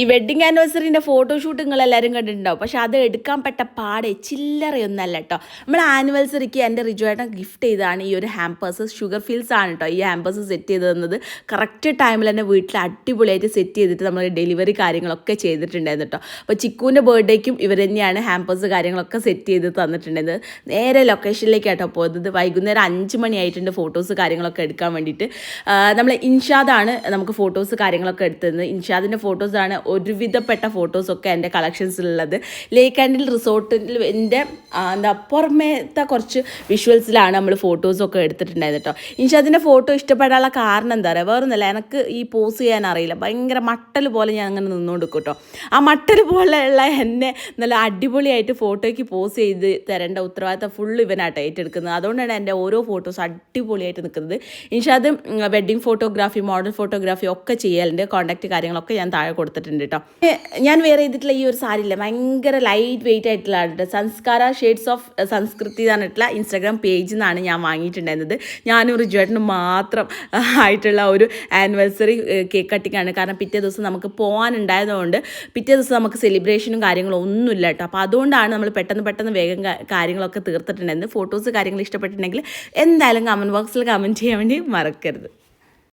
ഈ wedding ആനിവേഴ്സറിന്റെ photoshoot നിങ്ങൾ എല്ലാവരും കണ്ടിട്ടുണ്ടാവും. പക്ഷെ അത് എടുക്കാൻ പെട്ട പാടെ ചില്ലറയൊന്നല്ല കേട്ടോ നമ്മൾ ആനിവേഴ്സറിക്ക് എന്റെ റിജുവേട്ടൻ ഗിഫ്റ്റ് ചെയ്താണ് ഈ ഒരു ഹാമ്പേഴ്സ് ഷുഗർ ഫീൽസ് ആണ് കേട്ടോ ഈ ഹാമ്പേഴ്സ് സെറ്റ് ചെയ്ത് തന്നത് കറക്റ്റ് ടൈമിൽ തന്നെ വീട്ടിൽ അടിപൊളിയായിട്ട് സെറ്റ് ചെയ്തിട്ട് നമ്മൾ ഡെലിവറി കാര്യങ്ങളൊക്കെ ചെയ്തിട്ടുണ്ടായിരുന്നു കേട്ടോ അപ്പോൾ ചിക്കുവിന്റെ ബർത്ത്ഡേക്കും ഇവർ തന്നെയാണ് ഹാമ്പേഴ്സ് കാര്യങ്ങളൊക്കെ സെറ്റ് ചെയ്ത് തന്നിട്ടുണ്ടായത് നേരെ ലൊക്കേഷനിലേക്ക് കേട്ടോ പോയത്. വൈകുന്നേരം അഞ്ച് മണിയായിട്ടുണ്ട് ഫോട്ടോസ് കാര്യങ്ങളൊക്കെ എടുക്കാൻ വേണ്ടിയിട്ട്. നമ്മൾ ഇൻഷാദാണ് നമുക്ക് ഫോട്ടോസ് കാര്യങ്ങളൊക്കെ എടുത്തത്. ഇൻഷാദിന്റെ ഫോട്ടോസാണ് ഒരുവിധപ്പെട്ട ഫോട്ടോസൊക്കെ എന്റെ കളക്ഷൻസിലുള്ളത്. ലേക്ക് ആൻഡിൽ റിസോർട്ടിൽ എന്റെ എന്താ പുറമേത്തെ കുറച്ച് വിഷ്വൽസിലാണ് നമ്മൾ ഫോട്ടോസൊക്കെ എടുത്തിട്ടുണ്ടായത് കേട്ടോ ഇൻഷാദിന്റെ ഫോട്ടോ ഇഷ്ടപ്പെടാനുള്ള കാരണം എന്താ പറയുക വേറൊന്നുമല്ല എനിക്ക് ഈ പോസ് ചെയ്യാൻ അറിയില്ല. ഭയങ്കര മട്ടൽ പോലെ ഞാൻ അങ്ങനെ നിന്നുകൊണ്ട് കേട്ടോ ആ മട്ടൽ പോലെയുള്ള എന്നെ നല്ല അടിപൊളിയായിട്ട് ഫോട്ടോയ്ക്ക് പോസ് ചെയ്ത് തരേണ്ട ഉത്തരവാദിത്തം ഫുൾ ഇവനായിട്ട് ഏറ്റെടുക്കുന്നത്. അതുകൊണ്ടാണ് എന്റെ ഓരോ ഫോട്ടോസ് അടിപൊളിയായിട്ട് നിൽക്കുന്നത്. Inshad wedding photography model photography ഒക്കെ ചെയ്യലുണ്ട് കോൺടാക്റ്റ് കാര്യങ്ങളൊക്കെ ഞാൻ താഴെ കൊടുത്തിട്ടുണ്ട്. കേട്ടോ ഞാൻ വെയർ ചെയ്തിട്ടുള്ള ഈ ഒരു സാരി ഇല്ല. ഭയങ്കര ലൈറ്റ് വെയിറ്റ് ആയിട്ടുള്ള കേട്ടോ സംസ്കാര ഷെയ്ഡ്സ് ഓഫ് സംസ്കൃതി പറഞ്ഞിട്ടുള്ള ഇൻസ്റ്റാഗ്രാം പേജിൽ നിന്നാണ് ഞാൻ വാങ്ങിയിട്ടുണ്ടായിരുന്നത്. ഞാനും റിജുവേട്ടനും മാത്രം ആയിട്ടുള്ള ഒരു ആനിവേഴ്സറി കേക്ക് കട്ടിക്കാണ് കാരണം പിറ്റേ ദിവസം നമുക്ക് പോകാനുണ്ടായതുകൊണ്ട് പിറ്റേ ദിവസം നമുക്ക് സെലിബ്രേഷനും കാര്യങ്ങളും ഒന്നുമില്ല കേട്ടോ അപ്പോൾ അതുകൊണ്ടാണ് നമ്മൾ പെട്ടെന്ന് പെട്ടെന്ന് വേഗം കാര്യങ്ങളൊക്കെ തീർത്തിട്ടുണ്ടായിരുന്നത്. ഫോട്ടോസ് കാര്യങ്ങൾ ഇഷ്ടപ്പെട്ടിട്ടുണ്ടെങ്കിൽ എന്തായാലും കമന്റ് ബോക്സിൽ കമന്റ് ചെയ്യാൻ വേണ്ടി മറക്കരുത്.